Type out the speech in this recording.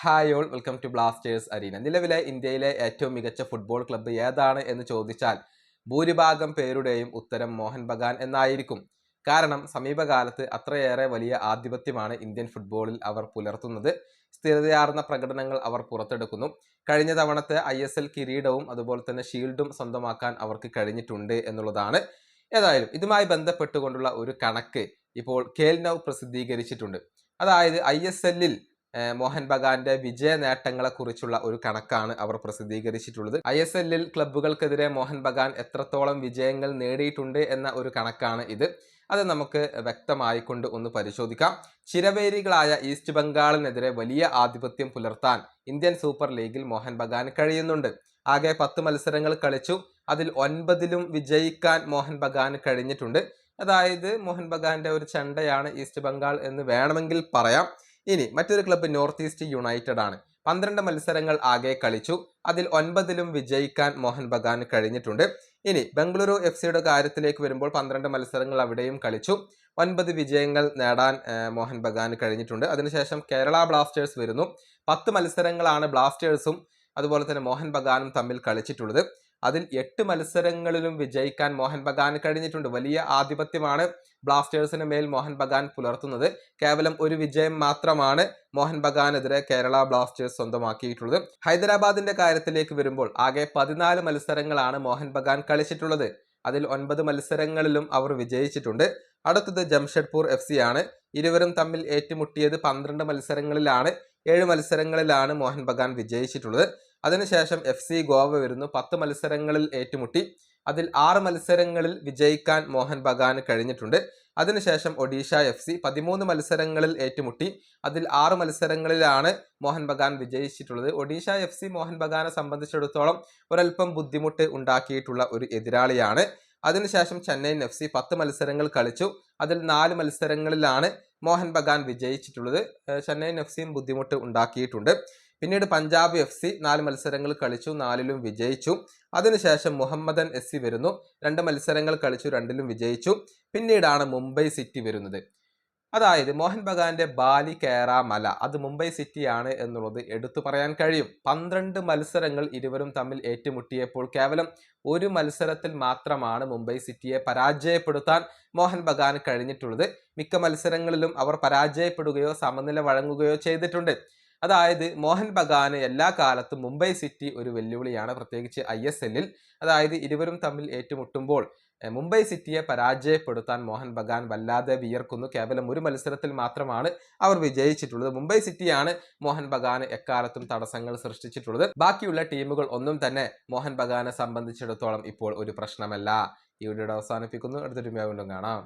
Hi all welcome to Blasters arena നിലവിലെ ഇന്ത്യയിലെ ഏറ്റവും മികച്ച ഫുട്ബോൾ ക്ലബ്ബ് ഏതാണ് എന്ന് ചോദിച്ചാൽ ഭൂരിഭാഗം പേരുടെയും ഉത്തരം മോഹൻ ബഗാൻ എന്നായിരിക്കും. കാരണം സമീപകാലത്ത് അത്രയേറെ വലിയ ആധിപത്യമാണ് ഇന്ത്യൻ ഫുട്ബോളിൽ അവർ പുലർത്തുന്നത്. സ്ഥിരതയാർന്ന പ്രകടനങ്ങൾ അവർ പുറത്തെടുക്കുന്നു. കഴിഞ്ഞ തവണത്തെ ഐ എസ് എൽ കിരീടവും അതുപോലെ തന്നെ ഷീൽഡും സ്വന്തമാക്കാൻ അവർക്ക് കഴിഞ്ഞിട്ടുണ്ട് എന്നുള്ളതാണ്. ഏതായാലും ഇതുമായി ബന്ധപ്പെട്ടുകൊണ്ടുള്ള ഒരു കണക്ക് ഇപ്പോൾ കേൽനൌ പ്രസിദ്ധീകരിച്ചിട്ടുണ്ട്. അതായത് ഐ എസ് എല്ലിൽ മോഹൻ ബഗാന്റെ വിജയ നേട്ടങ്ങളെ കുറിച്ചുള്ള ഒരു കണക്കാണ് അവർ പ്രസിദ്ധീകരിച്ചിട്ടുള്ളത്. ഐ എസ് എല്ലിൽ ക്ലബ്ബുകൾക്കെതിരെ മോഹൻ ബഗാൻ എത്രത്തോളം വിജയങ്ങൾ നേടിയിട്ടുണ്ട് എന്ന ഒരു കണക്കാണ് ഇത്. അത് നമുക്ക് വ്യക്തമായിക്കൊണ്ട് ഒന്ന് പരിശോധിക്കാം. ചിരവേരികളായ ഈസ്റ്റ് ബംഗാളിനെതിരെ വലിയ ആധിപത്യം പുലർത്താൻ ഇന്ത്യൻ സൂപ്പർ ലീഗിൽ മോഹൻ ബഗാൻ കഴിയുന്നുണ്ട്. ആകെ പത്ത് മത്സരങ്ങൾ കളിച്ചു. അതിൽ ഒൻപതിലും വിജയിക്കാൻ മോഹൻ ബഗാൻ കഴിഞ്ഞിട്ടുണ്ട്. അതായത് മോഹൻ ബഗാന്റെ ഒരു ചണ്ടയാണ് ഈസ്റ്റ് ബംഗാൾ എന്ന് വേണമെങ്കിൽ പറയാം. ഇനി മറ്റൊരു ക്ലബ്ബ് നോർത്ത് ഈസ്റ്റ് യുണൈറ്റഡ് ആണ്. പന്ത്രണ്ട് മത്സരങ്ങൾ ആകെ കളിച്ചു. അതിൽ ഒൻപതിലും വിജയിക്കാൻ മോഹൻ ബഗാൻ കഴിഞ്ഞിട്ടുണ്ട്. ഇനി ബംഗളൂരു എഫ് സിയുടെ കാര്യത്തിലേക്ക് വരുമ്പോൾ പന്ത്രണ്ട് മത്സരങ്ങൾ അവിടെയും കളിച്ചു. ഒൻപത് വിജയങ്ങൾ നേടാൻ മോഹൻ ബഗാൻ കഴിഞ്ഞിട്ടുണ്ട്. അതിനുശേഷം കേരള ബ്ലാസ്റ്റേഴ്സ് വരുന്നു. പത്ത് മത്സരങ്ങളാണ് ബ്ലാസ്റ്റേഴ്സും അതുപോലെ തന്നെ മോഹൻ ബഗാനും തമ്മിൽ കളിച്ചിട്ടുള്ളത്. അതിൽ എട്ട് മത്സരങ്ങളിലും വിജയിക്കാൻ മോഹൻ ബഗാൻ കഴിഞ്ഞിട്ടുണ്ട്. വലിയ ആധിപത്യമാണ് ബ്ലാസ്റ്റേഴ്സിന് മേൽ മോഹൻ ബഗാൻ പുലർത്തുന്നത്. കേവലം ഒരു വിജയം മാത്രമാണ് മോഹൻ ബഗാനെതിരെ കേരള ബ്ലാസ്റ്റേഴ്സ് സ്വന്തമാക്കിയിട്ടുള്ളത്. ഹൈദരാബാദിന്റെ കാര്യത്തിലേക്ക് വരുമ്പോൾ ആകെ പതിനാല് മത്സരങ്ങളാണ് മോഹൻ ബഗാൻ കളിച്ചിട്ടുള്ളത്. അതിൽ ഒൻപത് മത്സരങ്ങളിലും അവർ വിജയിച്ചിട്ടുണ്ട്. അടുത്തത് ജംഷഡ്പൂർ എഫ് സി ആണ് ഇരുവരും തമ്മിൽ ഏറ്റുമുട്ടിയത് പന്ത്രണ്ട് മത്സരങ്ങളിലാണ്. ഏഴ് മത്സരങ്ങളിലാണ് മോഹൻ ബഗാൻ വിജയിച്ചിട്ടുള്ളത്. അതിനുശേഷം എഫ് സി ഗോവ വരുന്നു. പത്ത് മത്സരങ്ങളിൽ ഏറ്റുമുട്ടി. അതിൽ ആറ് മത്സരങ്ങളിൽ വിജയിക്കാൻ മോഹൻ ബഗാന് കഴിഞ്ഞിട്ടുണ്ട്. അതിനുശേഷം ഒഡീഷ എഫ് സി പതിമൂന്ന് മത്സരങ്ങളിൽ ഏറ്റുമുട്ടി. അതിൽ ആറ് മത്സരങ്ങളിലാണ് മോഹൻ ബഗാൻ വിജയിച്ചിട്ടുള്ളത്. ഒഡീഷ എഫ് സി മോഹൻ ബഗാനെ സംബന്ധിച്ചിടത്തോളം ഒരല്പം ബുദ്ധിമുട്ട് ഉണ്ടാക്കിയിട്ടുള്ള ഒരു എതിരാളിയാണ്. അതിനുശേഷം ചെന്നൈയിൻ എഫ് സി പത്ത് മത്സരങ്ങൾ കളിച്ചു. അതിൽ നാല് മത്സരങ്ങളിലാണ് മോഹൻ ബഗാൻ വിജയിച്ചിട്ടുള്ളത്. ചെന്നൈയിൻ എഫ് സിയും ബുദ്ധിമുട്ട് ഉണ്ടാക്കിയിട്ടുണ്ട്. പിന്നീട് പഞ്ചാബ് എഫ് സി നാല് മത്സരങ്ങൾ കളിച്ചു നാലിലും വിജയിച്ചു. അതിനുശേഷം മുഹമ്മദൻ എസ് സി വരുന്നു. രണ്ട് മത്സരങ്ങൾ കളിച്ചു രണ്ടിലും വിജയിച്ചു. പിന്നീടാണ് മുംബൈ സിറ്റി വരുന്നത്. അതായത് മോഹൻ ബഗാന്റെ ബാലി കേര മല. അത് മുംബൈ സിറ്റിയാണ് എന്നുള്ളത് എടുത്തു പറയാൻ കഴിയും. പന്ത്രണ്ട് മത്സരങ്ങൾ ഇരുവരും തമ്മിൽ ഏറ്റുമുട്ടിയപ്പോൾ കേവലം ഒരു മത്സരത്തിൽ മാത്രമാണ് മുംബൈ സിറ്റിയെ പരാജയപ്പെടുത്താൻ മോഹൻ ബഗാൻ കഴിഞ്ഞിട്ടുള്ളത്. മിക്ക മത്സരങ്ങളിലും അവർ പരാജയപ്പെടുകയോ സമനില വഴങ്ങുകയോ ചെയ്തിട്ടുണ്ട്. അതായത് മോഹൻ ബഗാന് എല്ലാ കാലത്തും മുംബൈ സിറ്റി ഒരു വെല്ലുവിളിയാണ്. പ്രത്യേകിച്ച് ഐ എസ് എല്ലിൽ. അതായത് ഇരുവരും തമ്മിൽ ഏറ്റുമുട്ടുമ്പോൾ മുംബൈ സിറ്റിയെ പരാജയപ്പെടുത്താൻ മോഹൻ ബഗാൻ വല്ലാതെ വിയർക്കുന്നു. കേവലം ഒരു മത്സരത്തിൽ മാത്രമാണ് അവർ വിജയിച്ചിട്ടുള്ളത്. മുംബൈ സിറ്റിയാണ് മോഹൻ ബഗാന് എക്കാലത്തും തടസ്സങ്ങൾ സൃഷ്ടിച്ചിട്ടുള്ളത്. ബാക്കിയുള്ള ടീമുകൾ ഒന്നും തന്നെ മോഹൻ ബഗാനെ സംബന്ധിച്ചിടത്തോളം ഇപ്പോൾ ഒരു പ്രശ്നമല്ല. ഈ വീഡിയോ അവസാനിപ്പിക്കുന്നു. അടുത്തൊരു വീണ്ടും കാണാം.